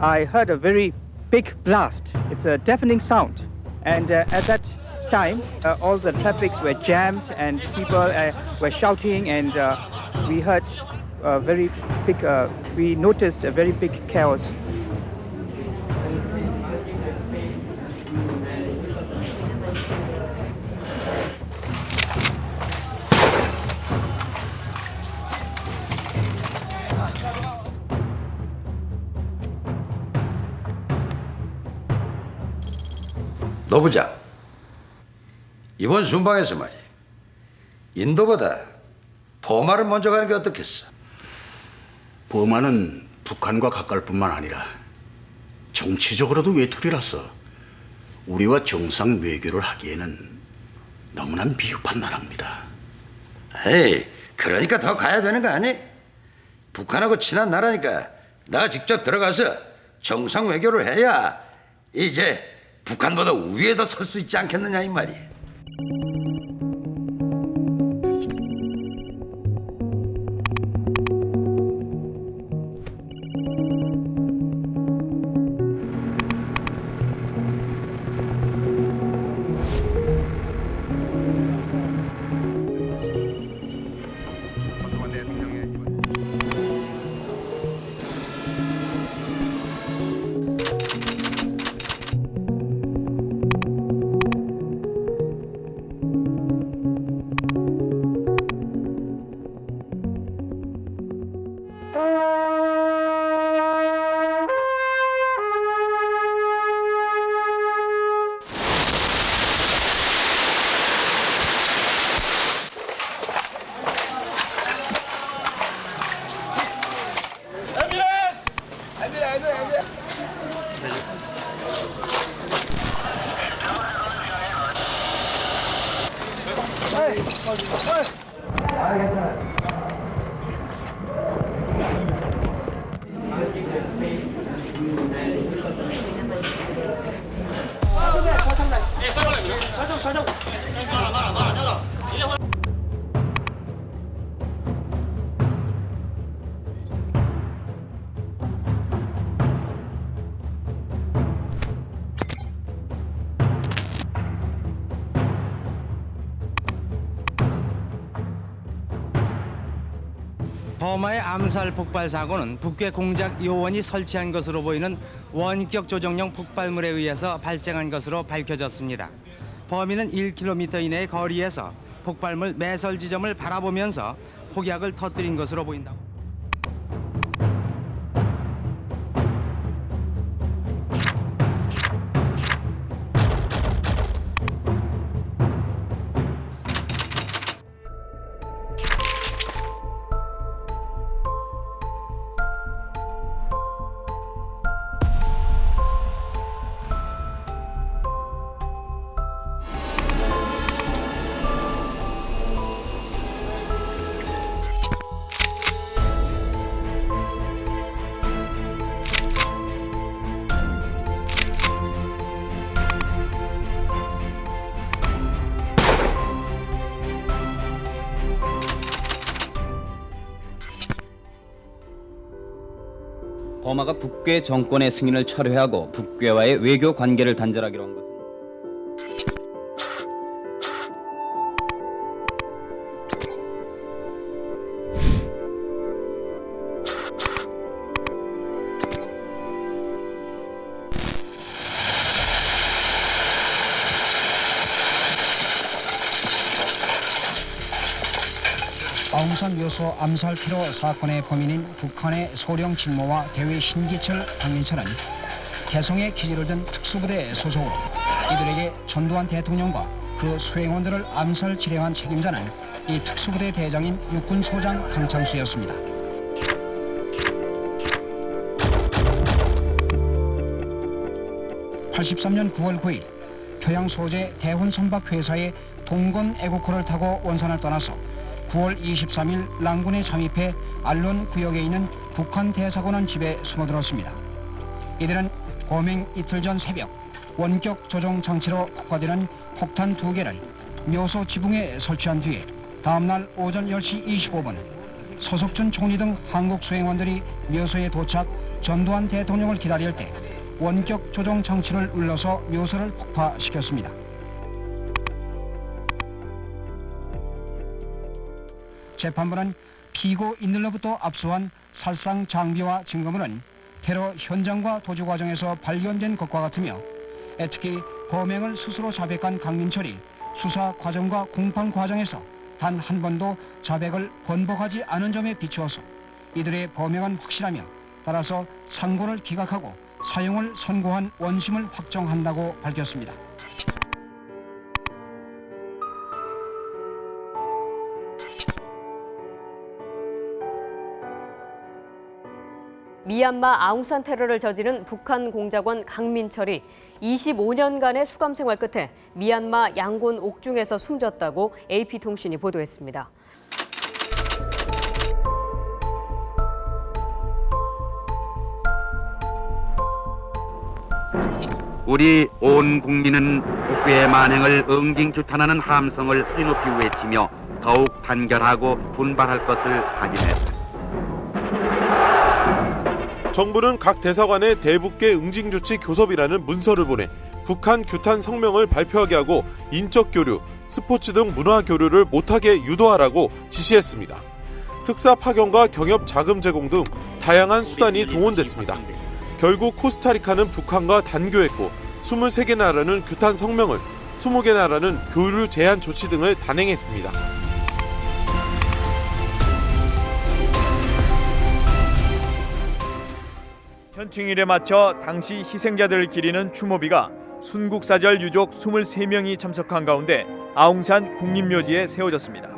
I heard a very big blast. It's a deafening sound. And uh, at that time, uh, all the traffics were jammed and people uh, were shouting and uh, we heard a very big, uh, we noticed a very big chaos. 노부장 이번 순방에서 말이야 인도보다 포마를 먼저 가는 게 어떻겠어? 버마는 북한과 가까울 뿐만 아니라 정치적으로도 외톨이라서 우리와 정상 외교를 하기에는 너무나 미흡한 나라입니다. 에이 그러니까 더 가야 되는 거 아니? 북한하고 친한 나라니까 내가 직접 들어가서 정상 외교를 해야 이제 북한보다 위에 더설수 있지 않겠느냐 이 말이 야 버마의 암살 폭발 사고는 북괴 공작 요원이 설치한 것으로 보이는 원격 조정용 폭발물에 의해서 발생한 것으로 밝혀졌습니다. 범인은 1km 이내의 거리에서 폭발물 매설 지점을 바라보면서 폭약을 터뜨린 것으로 보인다. 버마가 북괴 정권의 승인을 철회하고 북괴와의 외교 관계를 단절하기로 한 것은 아웅산 여소 암살 테러 사건의 범인인 북한의 소령 직모와 대외 신기철 강민철은 개성의 기지를 든 특수부대 소속으로 이들에게 전두환 대통령과 그 수행원들을 암살 지령한 책임자는 이 특수부대 대장인 육군 소장 강창수였습니다. 83년 9월 9일 표양 소재 대훈 선박 회사의 동건 애국호를 타고 원산을 떠나서 9월 23일 랑군에 잠입해 알론 구역에 있는 북한 대사관원 집에 숨어들었습니다. 이들은 범행 이틀 전 새벽 원격 조종 장치로 폭파되는 폭탄 두 개를 묘소 지붕에 설치한 뒤에 다음날 오전 10시 25분 서석준 총리 등 한국 수행원들이 묘소에 도착 전두환 대통령을 기다릴 때 원격 조종 장치를 눌러서 묘소를 폭파시켰습니다. 재판부는 피고 인들로부터 압수한 살상 장비와 증거물은 테러 현장과 도주 과정에서 발견된 것과 같으며 특히 범행을 스스로 자백한 강민철이 수사 과정과 공판 과정에서 단 한 번도 자백을 번복하지 않은 점에 비추어서 이들의 범행은 확실하며 따라서 상고를 기각하고 사용을 선고한 원심을 확정한다고 밝혔습니다. 미얀마 아웅산 테러를 저지른 북한 공작원 강민철이 25년간의 수감 생활 끝에 미얀마 양곤 옥중에서 숨졌다고 AP통신이 보도했습니다. 우리 온 국민은 북괴의 만행을 응징주탄하는 함성을 소리높이 외치며 더욱 단결하고 분발할 것을 다짐했다. 정부는 각 대사관에 대북계 응징 조치 교섭이라는 문서를 보내 북한 규탄 성명을 발표하게 하고 인적 교류, 스포츠 등 문화 교류를 못하게 유도하라고 지시했습니다. 특사 파견과 경협 자금 제공 등 다양한 수단이 동원됐습니다. 결국 코스타리카는 북한과 단교했고 23개 나라는 규탄 성명을, 20개 나라는 교류 제한 조치 등을 단행했습니다. 현충일에 맞춰 당시 희생자들을 기리는 추모비가 순국사절 유족 23명이 참석한 가운데 아웅산 국립묘지에 세워졌습니다.